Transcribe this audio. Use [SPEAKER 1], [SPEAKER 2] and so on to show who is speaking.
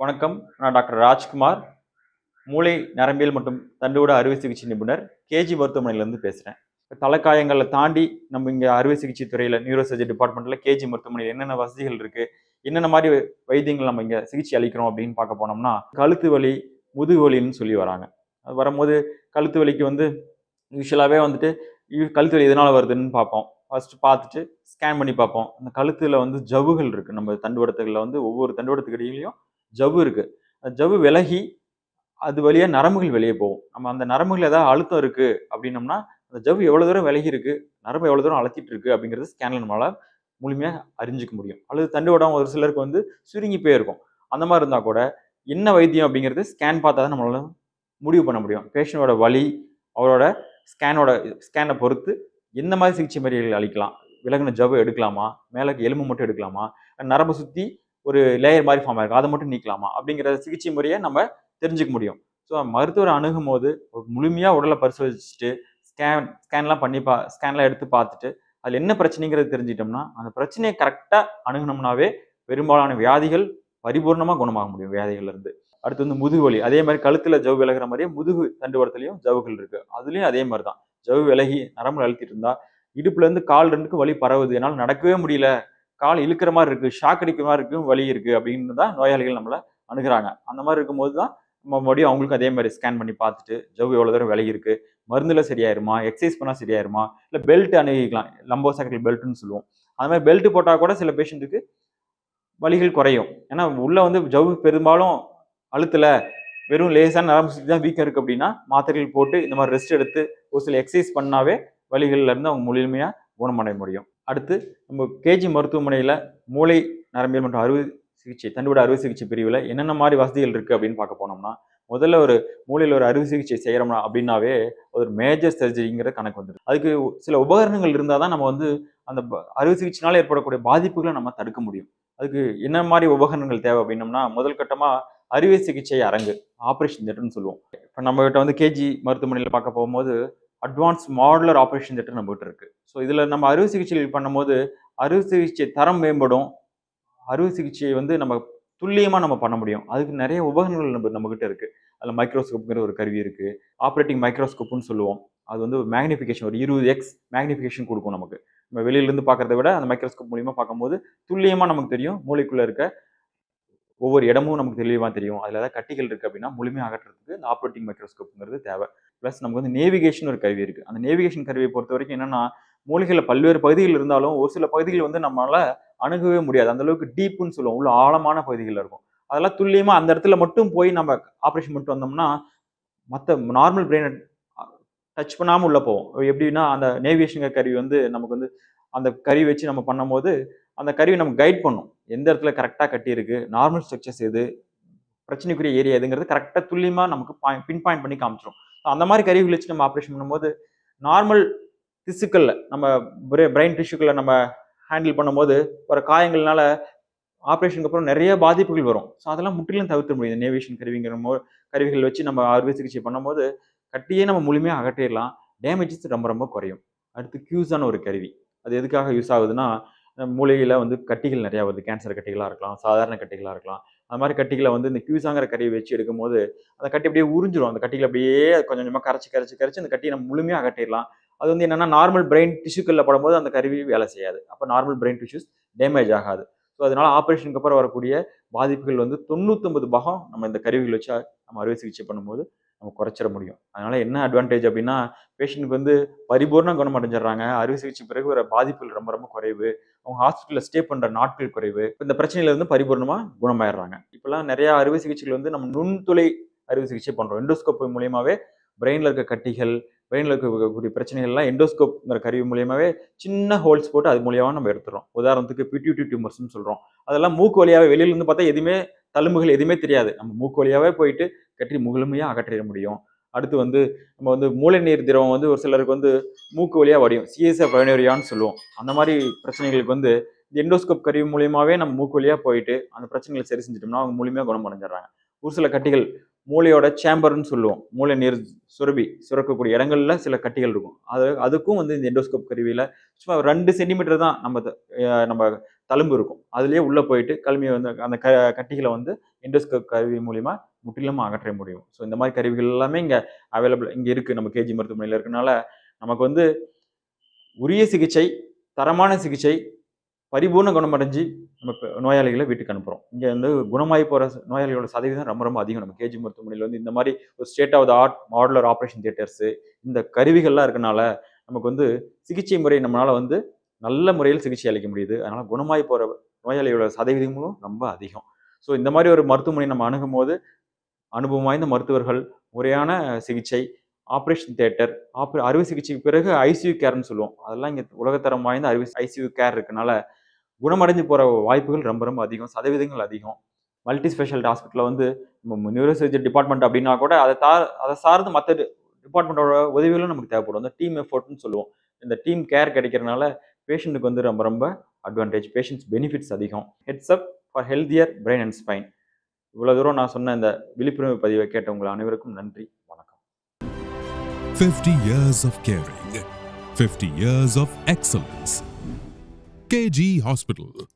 [SPEAKER 1] வணக்கம். நான் டாக்டர் ராஜ்குமார். மூளை நரம்பியல் மற்றும் தண்டுவிட அறுவை சிகிச்சை நிபுணர் கேஜி மருத்துவமனையிலேருந்து பேசுகிறேன் தலைக்காயங்களை தாண்டி நம்ம இங்கே அறுவை சிகிச்சை துறையில் நியூரோசர்ஜி டிபார்ட்மெண்ட்டில் கேஜி மருத்துவமனையில் என்னென்ன வசதிகள் இருக்குது என்னென்ன மாதிரி வைத்தியங்கள் நம்ம இங்கே சிகிச்சை அளிக்கிறோம் அப்படின்னு பார்க்க போனோம்னா கழுத்து வலி முதுகு வலின்னு சொல்லி வராங்க. அது வரும்போது கழுத்து வலிக்கு வந்து யூஸ்வலாகவே வந்துட்டு கழுத்து வலி எதனால் வருதுன்னு பார்ப்போம். ஃபஸ்ட்டு பார்த்துட்டு ஸ்கேன் பண்ணி பார்ப்போம். அந்த கழுத்தில் வந்து ஜவ்வுகள் இருக்குது நம்ம தண்டுவடத்துகளில் வந்து ஒவ்வொரு தண்டுவடத்துக்கு இடையிலையும் ஜவ்வு இருக்குது அந்த ஜவ்வு விலகி அது வழியாக நரம்புகள் வெளியே போகும். நம்ம அந்த நரம்புகள் ஏதாவது அழுத்தம் இருக்குது அப்படின்னம்னா அந்த ஜவ்வு எவ்வளோ தூரம் விலகி இருக்கு நரம்பு எவ்வளோ தூரம் அழுத்திட்டு இருக்கு அப்படிங்கிறது ஸ்கேனில் நம்மளால் முழுமையாக அறிஞ்சிக்க முடியும். அல்லது தண்டுவடம் ஒரு சிலருக்கு வந்து சுருங்கி போயிருக்கும் அந்த மாதிரி இருந்தால் கூட என்ன வைத்தியம் அப்படிங்கிறது ஸ்கேன் பார்த்தா தான் நம்மளால முடிவு பண்ண முடியும். பேஷண்டோட வலி அவரோட ஸ்கேனோட ஸ்கேனை பொறுத்து எந்த மாதிரி சிகிச்சை முறைகள் அளிக்கலாம்? விலகின ஜவ்வு எடுக்கலாமா? மேலே எலும்பு மட்டும் எடுக்கலாமா? நரம்பை சுற்றி ஒரு லேயர் மாதிரி ஃபார்ம் ஆயிருக்கும் அதை மட்டும் நீக்கலாமா? அப்படிங்கிற சிகிச்சை முறையை நம்ம தெரிஞ்சுக்க முடியும். ஸோ மருத்துவரை அணுகும் போது முழுமையாக உடலை பரிசோதிச்சுட்டு ஸ்கேன் ஸ்கேன்லாம் பண்ணி பா ஸ்கேன்லாம் எடுத்து பார்த்துட்டு அதில் என்ன பிரச்சனைங்கிறது தெரிஞ்சிட்டோம்னா அந்த பிரச்சனையை கரெக்டாக அணுகுனோம்னாவே பெரும்பாலான வியாதிகள் பரிபூர்ணமாக குணமாக முடியும் வியாதிகள்லேருந்து அடுத்து வந்து முதுகு வலி. அதே மாதிரி கழுத்தில் ஜவு விலகிற மாதிரியே முதுகு தண்டுவடத்துலையும் ஜவுகள் இருக்குது அதுலேயும் அதே மாதிரி தான் ஜவு விலகி நரம்பு அழுத்திட்டு இருந்தால் இடுப்புலேருந்து கால் ரெண்டுக்கும் வலி பரவுது. என்னால் நடக்கவே முடியல. கால் இழுக்கிற மாதிரி இருக்குது ஷாக் அடிக்கிற மாதிரி இருக்கும் வலி இருக்குது அப்படின்னு தான் நோயாளிகள் நம்மளை அணுகுறாங்க. அந்த மாதிரி இருக்கும்போது தான் நம்ம மறுபடியும் அவங்களுக்கும் அதே மாதிரி ஸ்கேன் பண்ணி பார்த்துட்டு ஜவ் எவ்வளோ தூரம் விலகி இருக்குது மருந்தில் சரியாயிருமா எக்ஸசைஸ் பண்ணால் சரியாயிருமா இல்லை பெல்ட் அணுகிக்கலாம் லம்போ சக்கல் பெல்ட்னு சொல்லுவோம். அது மாதிரி பெல்ட் போட்டால் கூட சில பேஷண்ட்டுக்கு வலிகள் குறையும். ஏன்னா உள்ளே வந்து ஜவ்வு பெரும்பாலும் அழுத்தல வெறும் லேசான நரம்பு சுற்றி தான் வீக்கம் இருக்குது அப்படின்னா மாத்திரைகள் போட்டு இந்த மாதிரி ரெஸ்ட் எடுத்து ஒரு சில எக்ஸசைஸ் பண்ணாவே வலிகள்ல இருந்து அவங்க முழுமையாக குணமடைய முடியும். அடுத்து நம்ம கேஜி மருத்துவமனையில் மூளை நரம்பியல் மற்றும் அறுவை சிகிச்சை தண்டுவிட அறுவை சிகிச்சை பிரிவில் என்னென்ன மாதிரி வசதிகள் இருக்குது அப்படின்னு பார்க்க போனோம்னா முதல்ல ஒரு மூளையில் ஒரு அறுவை சிகிச்சை செய்கிறோம்னா அப்படின்னாவே ஒரு மேஜர் சர்ஜரிங்கிற கணக்கு வந்துடும் அதுக்கு சில உபகரணங்கள் இருந்தால் தான் நம்ம வந்து அந்த ப- அறுவை சிகிச்சைனால ஏற்படக்கூடிய பாதிப்புகளை நம்ம தடுக்க முடியும். அதுக்கு என்ன மாதிரி உபகரணங்கள் தேவை அப்படின்னம்னா முதல் கட்டமாக அறுவை சிகிச்சை அரங்கு ஆப்ரேஷன் தேட்டர்னு சொல்லுவோம். இப்போ நம்மகிட்ட வந்து கேஜி மருத்துவமனையில் பார்க்க போகும்போது அட்வான்ஸ் மாடுலர் ஆப்ரேஷன் திட்டம் நம்மகிட்ட இருக்குது ஸோ இதில் நம்ம அறுவை சிகிச்சைகள் பண்ணும்போது அறுவை சிகிச்சை தரம் மேம்படும். அறுவை சிகிச்சையை வந்து நம்ம துல்லியமாக நம்ம பண்ண முடியும். அதுக்கு நிறைய உபகரணங்கள் நம்ம நம்மகிட்ட இருக்குது அதில் மைக்ரோஸ்கோப்புங்கிற ஒரு கருவி இருக்குது ஆப்ரேட்டிங் மைக்ரோஸ்கோப்புன்னு சொல்லுவோம். அது வந்து மேக்னிஃபிகேஷன் ஒரு இருபது எக்ஸ் மேக்னிஃபிகேஷன் கொடுக்கும் நமக்கு. நம்ம வெளியிலேருந்து பார்க்கறத விட அந்த மைக்ரோஸ்கோப் மூலியமாக பார்க்கும்போது துல்லியமாக நமக்கு தெரியும். மூளைக்குள்ளே இருக்க ஒவ்வொரு இடமும் நமக்கு தெளிவாக தெரியும். அதில் ஏதாவது கட்டிகள் இருக்குது அப்படின்னா முழுமையாக அகற்றுறதுக்கு இந்த ஆப்ரேட்டிங் மைக்ரோஸ்கோப்புங்கிறது தேவை. ப்ளஸ் நமக்கு வந்து நேவிகேஷன் ஒரு கருவி இருக்குது அந்த நேவிகேஷன் கருவியை பொறுத்த வரைக்கும் என்னென்னா மூலிகையில் பல்வேறு பகுதிகள் இருந்தாலும் ஒரு சில பகுதிகள் வந்து நம்மளால் அணுகவே முடியாது. அந்தளவுக்கு டீப்புன்னு சொல்லுவோம். உள்ள ஆழமான பகுதிகளில் இருக்கும். அதெல்லாம் துல்லியமாக அந்த இடத்துல மட்டும் போய் நம்ம ஆப்ரேஷன் பண்ணிட்டு வந்தோம்னா மற்ற நார்மல் பிரெயினை டச் பண்ணாமல் உள்ளே போவோம். எப்படின்னா அந்த நேவிகேஷன் கருவி வந்து நமக்கு வந்து அந்த கருவி வச்சு நம்ம பண்ணும்போது அந்த கருவி நம்ம கைட் பண்ணும். எந்த இடத்துல கரெக்டாக கட்டியிருக்கு நார்மல் ஸ்ட்ரக்சர்ஸ் எது பிரச்சனைக்குரிய ஏரியா எதுங்கிறது கரெக்டாக துல்லியமாக நமக்கு பின் பாயிண்ட் பண்ணி காமிச்சிடும் அந்த மாதிரி கருவிகள் வச்சு நம்ம ஆப்ரேஷன் பண்ணும்போது நார்மல் திசுக்களில் நம்ம பிரெயின் டிஷ்யூக்களை நம்ம ஹேண்டில் பண்ணும்போது ஒரு காயங்கள்னால ஆப்ரேஷனுக்கு அப்புறம் நிறைய பாதிப்புகள் வரும். ஸோ அதெல்லாம் முற்றிலும் தவிர்க்க முடியுது நேவியேஷன் கருவிங்கிற மோ கருவிகள் வச்சு நம்ம அறுவை சிகிச்சை பண்ணும்போது கட்டியே நம்ம முழுமையாக அகற்றிடலாம். டேமேஜஸ் ரொம்ப ரொம்ப குறையும். அடுத்து கியூஸான ஒரு கருவி. அது எதுக்காக யூஸ் ஆகுதுன்னா மூலிகையில் வந்து கட்டிகள் நிறையா வருது. கேன்சர் கட்டிகளாக இருக்கலாம் சாதாரண கட்டிகளாக இருக்கலாம். அந்த மாதிரி கட்டிகளை வந்து இந்த கியூசாங்கிற கறியை வச்சு எடுக்கும்போது அந்த கட்டி அப்படியே உறிஞ்சிடும் அந்த கட்டிகள் அப்படியே கொஞ்சம் கொஞ்சமாக கரைச்சி கரைச்சி கரைச்சி அந்த கட்டியை நம்ம முழுமையாக கட்டிடலாம் அது வந்து என்னென்னா நார்மல் பிரெயின் டிஷ்யூக்களில் படும்போது அந்த கருவி வேலை செய்யாது. அப்போ நார்மல் பிரெயின் டிஷ்யூஸ் டேமேஜ் ஆகாது. ஸோ அதனால ஆப்ரேஷனுக்கு அப்புறம் வரக்கூடிய பாதிப்புகள் வந்து தொண்ணூத்தொன்பது பாகம் நம்ம இந்த கருவிகள் வச்சு நம்ம அறுவை சிகிச்சை பண்ணும்போது நம்ம குறைச்சிட முடியும். அதனால என்ன அட்வான்டேஜ் அப்படின்னா பேஷண்ட்டுக்கு வந்து பரிபூர்ண குணம் அடைஞ்சிடுறாங்க அறுவை சிகிச்சை பிறகு வர பாதிப்புகள் ரொம்ப ரொம்ப குறைவு. அவங்க ஹாஸ்பிட்டலில் ஸ்டே பண்ணுற நாட்கள் குறைவு. இந்த பிரச்சனையில வந்து பரிபூர்ணமாக குணமாயிடுறாங்க. இப்போலாம் நிறைய அறுவை சிகிச்சைகள் வந்து நம்ம நுண்துளை அறுவை சிகிச்சை பண்ணுறோம் எண்டோஸ்கோப் மூலியமாகவே பிரெயினில் இருக்க கட்டிகள் பிரெயினில் இருக்கக்கூடிய பிரச்சனைகள்லாம் எண்டோஸ்கோப்ங்கிற கருவி மூலியமாகவே சின்ன ஹோல்ஸ் போட்டு அது மூலியமாக நம்ம எடுத்துறோம் உதாரணத்துக்கு பிடியூட்டி டியூமர்ஸ்னு சொல்கிறோம் அதெல்லாம் மூக்கு வழியாகவே வெளியில இருந்து பார்த்தா எதுவுமே தழும்புகள் எதுவுமே தெரியாது. நம்ம மூக்கு வழியாகவே போயிட்டு கட்டி முழுமையாக அகற்றிட முடியும். அடுத்து வந்து நம்ம வந்து மூளை நீர் திரவம் வந்து ஒரு சிலருக்கு வந்து மூக்கு வழியாக வடியும். சிஎஸ்எஃப் பைனோரியான்னு சொல்லுவோம். அந்த மாதிரி பிரச்சனைகளுக்கு வந்து இந்த எண்டோஸ்கோப் கருவி மூலியமாகவே நம்ம மூக்கு வழியாக போயிட்டு அந்த பிரச்சனைகளை சரி செஞ்சிட்டோம்னா அவங்க மூலியமாக குணம் அடைஞ்சிடுறாங்க ஒரு சில கட்டிகள் மூளையோட சேம்பர்னு சொல்லுவோம். மூளை நீர் சுரபி சுரக்கக்கூடிய இடங்கள்ல சில கட்டிகள் இருக்கும். அது அதுக்கும் வந்து இந்த எண்டோஸ்கோப் கருவியில் சும்மா ரெண்டு சென்டிமீட்டர் தான் நம்ம த- நம்ம தழும்பு இருக்கும். அதுலேயே உள்ளே போயிட்டு கல்வியை வந்து அந்த க கட்டிகளை வந்து எண்டோஸ்கோப் கருவி மூலிமா முற்றிலும் அகற்ற முடியும். ஸோ இந்த மாதிரி கருவிகள் எல்லாமே இங்கே அவைலபிள் இங்கே இருக்குது நம்ம கேஜி மருத்துவமனையில் இருக்கனால நமக்கு வந்து உரிய சிகிச்சை தரமான சிகிச்சை பரிபூர்ண குணமடைஞ்சு நம்ம நோயாளிகளை வீட்டுக்கு அனுப்புகிறோம் இங்கே வந்து குணமாகி போகிற நோயாளிகளோட சதவீதம் ரொம்ப ரொம்ப அதிகம். நம்ம கேஜி மருத்துவமனையில் வந்து இந்த மாதிரி ஒரு state of the art modular operation theatres இந்த கருவிகள்லாம் இருக்கனால நமக்கு வந்து சிகிச்சை முறை நம்மளால் வந்து நல்ல முறையில் சிகிச்சை அளிக்க முடியுது. அதனால் குணமாகி போகிற நோயாளிகளோட சதவீதமும் ரொம்ப அதிகம். ஸோ இந்த மாதிரி ஒரு மருத்துவமனை நம்ம அணுகும் போது அனுபவம் வாய்ந்த மருத்துவர்கள் முறையான சிகிச்சை ஆப்ரேஷன் தேட்டர் ஆப்ரே அறுவை சிகிச்சைக்கு பிறகு ஐசியூ கேர்னு சொல்லுவோம். அதெல்லாம் இங்கே உலகத்தரம் வாய்ந்த அறுவை ஐசியூ கேர் இருக்கனால குணமடைஞ்சு போகிற வாய்ப்புகள் ரொம்ப ரொம்ப அதிகம் சதவீதங்கள் அதிகம். மல்டி ஸ்பெஷாலிட்டி ஹாஸ்பிட்டலில் வந்து நம்ம நியூரோ சர்ஜரி டிபார்ட்மெண்ட் அப்படின்னா கூட அதை தா அதை சார்ந்து மற்ற டிபார்ட்மெண்ட்டோட உதவிகளும் நமக்கு தேவைப்படும். அந்த டீம் எஃபோர்ட்னு சொல்லுவோம். இந்த டீம் கேர் கிடைக்கிறனால பேஷண்ட்டுக்கு வந்து ரொம்ப ரொம்ப அட்வான்டேஜ் பேஷண்ட்ஸ் பெனிஃபிட்ஸ் அதிகம். Heads up for healthier brain and spine இவ்வளோ தூரம் நான் சொன்ன இந்த விழிப்புணர்வு பதிவை கேட்ட உங்கள் அனைவருக்கும் நன்றி. வணக்கம்.
[SPEAKER 2] Fifty years of caring fifty years of excellence KG Hospital,